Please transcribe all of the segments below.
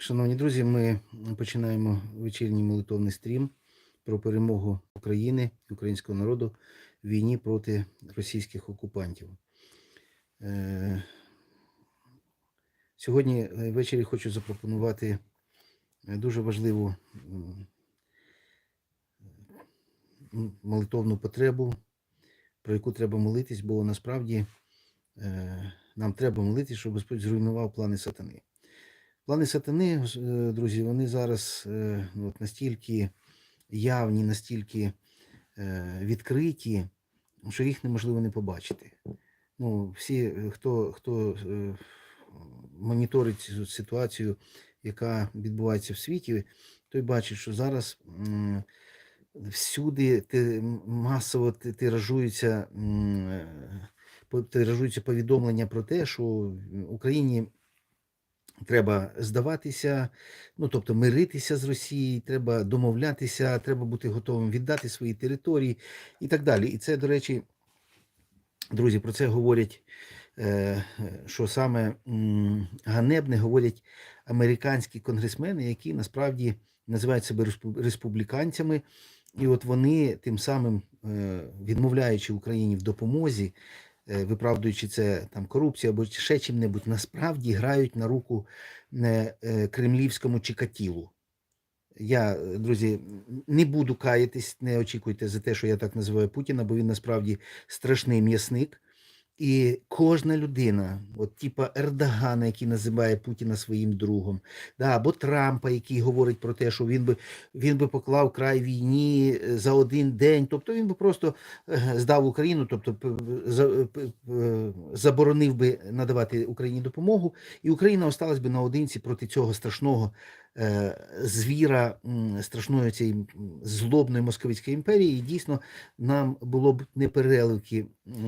Шановні друзі, ми починаємо вечірній молитовний стрім про перемогу України, українського народу в війні проти російських окупантів. Е, Сьогодні е, ввечері хочу запропонувати е, дуже важливу молитовну потребу, про яку треба молитись, бо насправді нам треба молитись, щоб Господь зруйнував плани сатани. Плани сатани, е, друзі, вони зараз е, ну, от настільки явні, настільки е, відкриті, що їх неможливо не побачити. Ну, всі, хто, хто моніторить цю ситуацію, яка відбувається в світі, той бачить, що зараз всюди масово тиражуються, тиражуються повідомлення про те, що в Україні треба здаватися, ну тобто миритися з Росією, треба домовлятися, треба бути готовим віддати свої території і так далі. І це, до речі, друзі, про це говорять, е, що саме ганебне говорять американські конгресмени, які насправді називають себе респу- республіканцями. І от вони тим самим, е, відмовляючи Україні в допомозі, виправдуючи це там корупція або ще чим-небудь, насправді грають на руку е, е, кремлівському Чикатілу. Я, е, друзі, не буду каятись, не очікуйте за те, що я так називаю Путіна, бо він насправді страшний м'ясник. І кожна людина, от типа Ердогана, який називає Путіна своїм другом, да, або Трампа, який говорить про те, що він би він би поклав край війні е, за один день, тобто він би просто е, здав Україну, тобто заборонив би надавати Україні допомогу, і Україна осталась би наодинці проти цього страшного звіра, страшної цієї злобної московицької імперії. І дійсно нам було б непереливки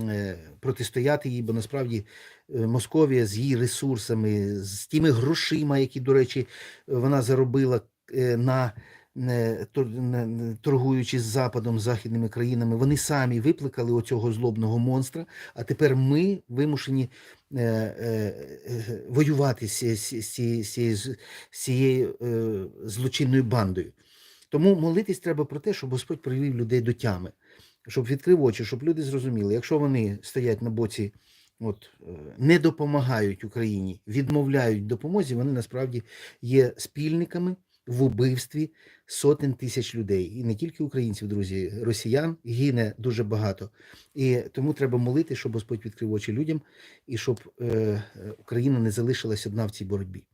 е, протистояти їй, бо насправді е, Московія з її ресурсами, з тими грошима, які, до речі, вона заробила е, на торгуючи з Западом, з західними країнами, вони самі викликали оцього злобного монстра. А тепер ми вимушені е, е, е, воювати з, ці- з, з, цією- злочинною бандою. Тому молитись треба про те, щоб Господь привів людей до тями, щоб відкрив очі, щоб люди зрозуміли, якщо вони стоять на боці, от не допомагають Україні, відмовляють допомозі, вони насправді є спільниками в убивстві сотень тисяч людей. І не тільки українців, друзі, росіян гине дуже багато. І тому треба молити, щоб Господь відкрив очі людям і щоб е, Україна не залишилась одна в цій боротьбі.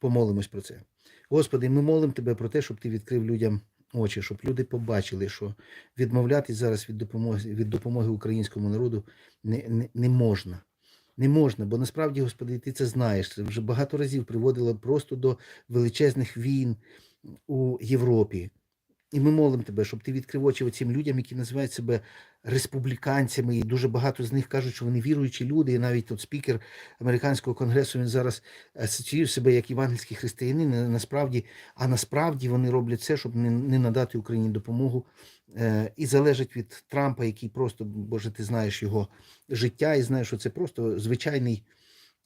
Помолимось про це. Господи, ми молимо Тебе про те, щоб Ти відкрив людям очі, щоб люди побачили, що відмовлятись зараз від допомоги від допомоги українському народу не, не, не можна. Не можна, бо насправді, Господи, ти це знаєш. Вже багато разів приводило просто до величезних війн у Європі. І ми молимо тебе, щоб ти відкрив очі цим людям, які називають себе республіканцями, і дуже багато з них кажуть, що вони віруючі люди. І навіть от спікер американського конгресу він зараз асоціює себе як євангельський християнин. Насправді, а насправді вони роблять все, щоб не, не надати Україні допомогу. Е, і залежить від Трампа, який просто, Боже, ти знаєш його життя, і знаєш, що це просто звичайний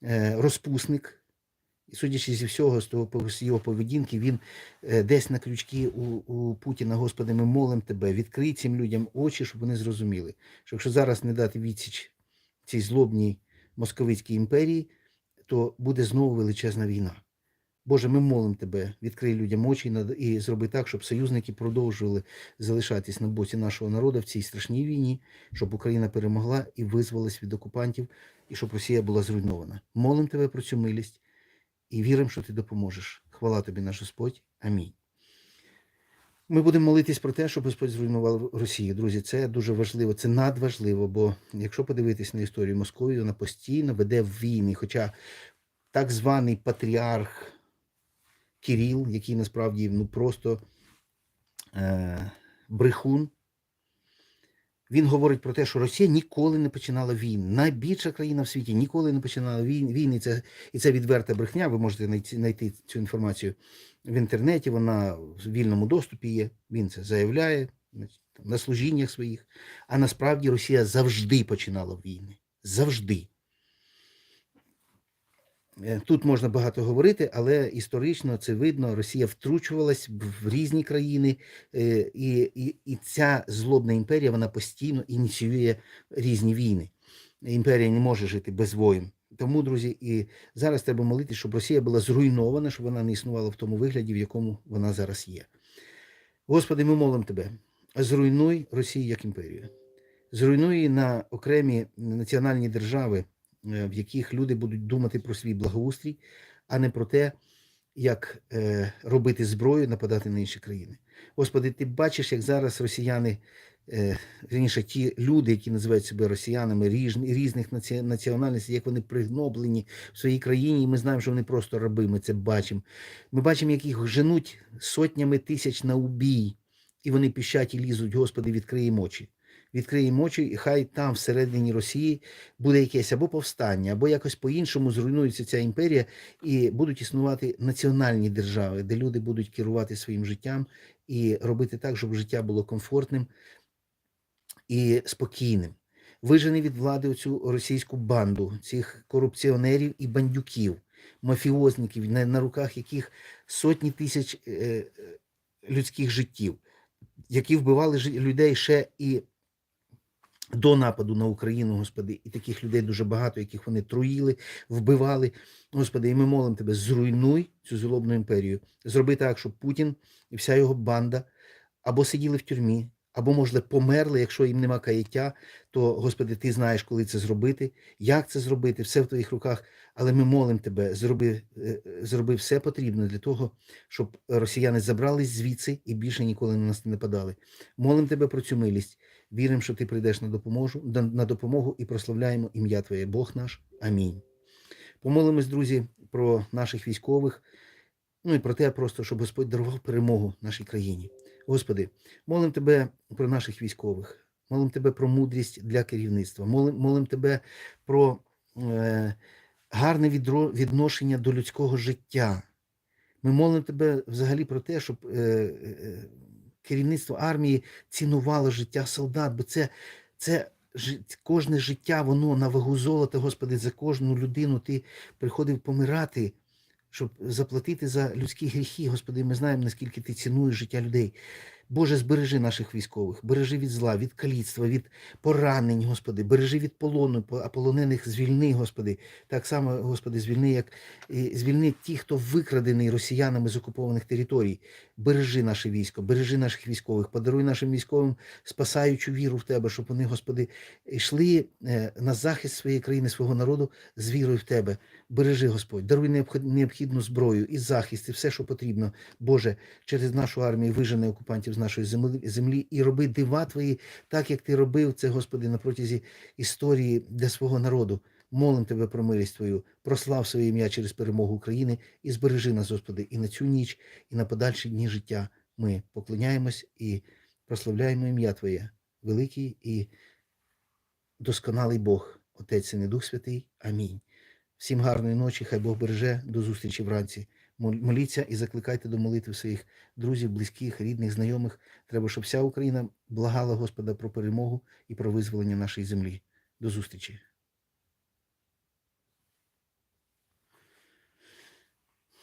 е, розпусник. І судячи зі всього, з того з його поведінки, він е, десь на крючки у, у Путіна, Господи, ми молимо тебе, відкрий цим людям очі, щоб вони зрозуміли, що якщо зараз не дати відсіч цій злобній московицькій імперії, то буде знову величезна війна. Боже, ми молимо тебе, відкрий людям очі і зроби так, щоб союзники продовжували залишатись на боці нашого народу в цій страшній війні, щоб Україна перемогла і визволилась від окупантів, і щоб Росія була зруйнована. Молимо тебе про цю милість і віримо, що ти допоможеш. Хвала тобі, наш Господь. Амінь. Ми будемо молитись про те, щоб Господь зруйнував Росію. Друзі, це дуже важливо, це надважливо, бо якщо подивитись на історію Московії, вона постійно веде в війни. Хоча так званий патріарх Кіріл, який насправді ну, просто е, брехун, він говорить про те, що Росія ніколи не починала війн. Найбільша країна в світі ніколи не починала війн. війни. Це, і це відверта брехня. Ви можете знайти, цю інформацію в інтернеті. Вона в вільному доступі є. Він це заявляє на служіннях своїх. А насправді Росія завжди починала війни. Завжди. Е, Тут можна багато говорити, але історично це видно. Росія втручувалась в різні країни, е, і, і, і ця злобна імперія вона постійно ініціює різні війни. Імперія не може жити без воїн. Тому, друзі, і зараз треба молити, щоб Росія була зруйнована, щоб вона не існувала в тому вигляді, в якому вона зараз є. Господи, ми молимо Тебе, зруйнуй Росію як імперію. Зруйнуй на окремі національні держави, в яких люди будуть думати про свій благоустрій, а не про те, як е, робити зброю, нападати на інші країни. Господи, ти бачиш, як зараз росіяни, е, вірніше, ті люди, які називають себе росіянами різних наці- національностей, як вони пригноблені в своїй країні, і ми знаємо, що вони просто раби, ми це бачимо. Ми бачимо, як їх женуть сотнями тисяч на убій, і вони піщать і лізуть, Господи, відкриємо очі. Відкриємо очі, і хай там всередині Росії буде якесь або повстання, або якось по-іншому зруйнується ця імперія, і будуть існувати національні держави, де люди будуть керувати своїм життям і робити так, щоб життя було комфортним і спокійним. Вижени від влади оцю російську банду, цих корупціонерів і бандюків, мафіозників, на, на руках яких сотні тисяч е, е, людських життів, які вбивали людей ще і до нападу на Україну, Господи, і таких людей дуже багато, яких вони труїли, вбивали. Господи, і ми молимо Тебе, зруйнуй цю злобну імперію. Зроби так, щоб Путін і вся його банда або сиділи в тюрмі, або, можливо, померли, якщо їм нема каяття, то, Господи, Ти знаєш, коли це зробити, як це зробити, все в Твоїх руках. Але ми молимо Тебе, зроби, е, зроби все потрібне для того, щоб росіяни забрались звідси і більше ніколи на нас не нападали. Молимо Тебе про цю милість. Віримо, що ти прийдеш на допомогу, на допомогу і прославляємо ім'я Твоє, Бог наш. Амінь. Помолимось, друзі, про наших військових, ну і про те, просто, щоб Господь дарував перемогу нашій країні. Господи, молим Тебе про наших військових, молим Тебе про мудрість для керівництва, молим, молим Тебе про е, гарне відро- відношення до людського життя. Ми молимо Тебе взагалі про те, щоб е, е, керівництво армії цінувало життя солдат, бо це, це кожне життя, воно на вагу золота, Господи, за кожну людину ти приходив помирати, щоб заплатити за людські гріхи. Господи, ми знаємо, наскільки ти цінуєш життя людей. Боже, збережи наших військових, бережи від зла, від каліцтва, від поранень, Господи, бережи від полону, а полонених звільни, Господи. Так само, Господи, звільни, як звільни ті, хто викрадений росіянами з окупованих територій. Бережи наше військо, бережи наших військових, подаруй нашим військовим спасаючу віру в Тебе, щоб вони, Господи, йшли е, на захист своєї країни, свого народу з вірою в Тебе. Бережи, Господь, даруй необхідну зброю і захист, і все, що потрібно. Боже, через нашу армію вижени окупантів з нашої землі, землі і роби дива Твої, так як Ти робив це, Господи, на протязі історії для свого народу. Молим Тебе про милість Твою, прослав своє ім'я через перемогу України і збережи нас, Господи, і на цю ніч, і на подальші дні життя. Ми поклоняємось і прославляємо ім'я Твоє, великий і досконалий Бог, Отець і Дух Святий. Амінь. Всім гарної ночі, хай Бог береже, до зустрічі вранці. Мол- Моліться і закликайте до молитви своїх друзів, близьких, рідних, знайомих. Треба, щоб вся Україна благала Господа про перемогу і про визволення нашої землі. До зустрічі.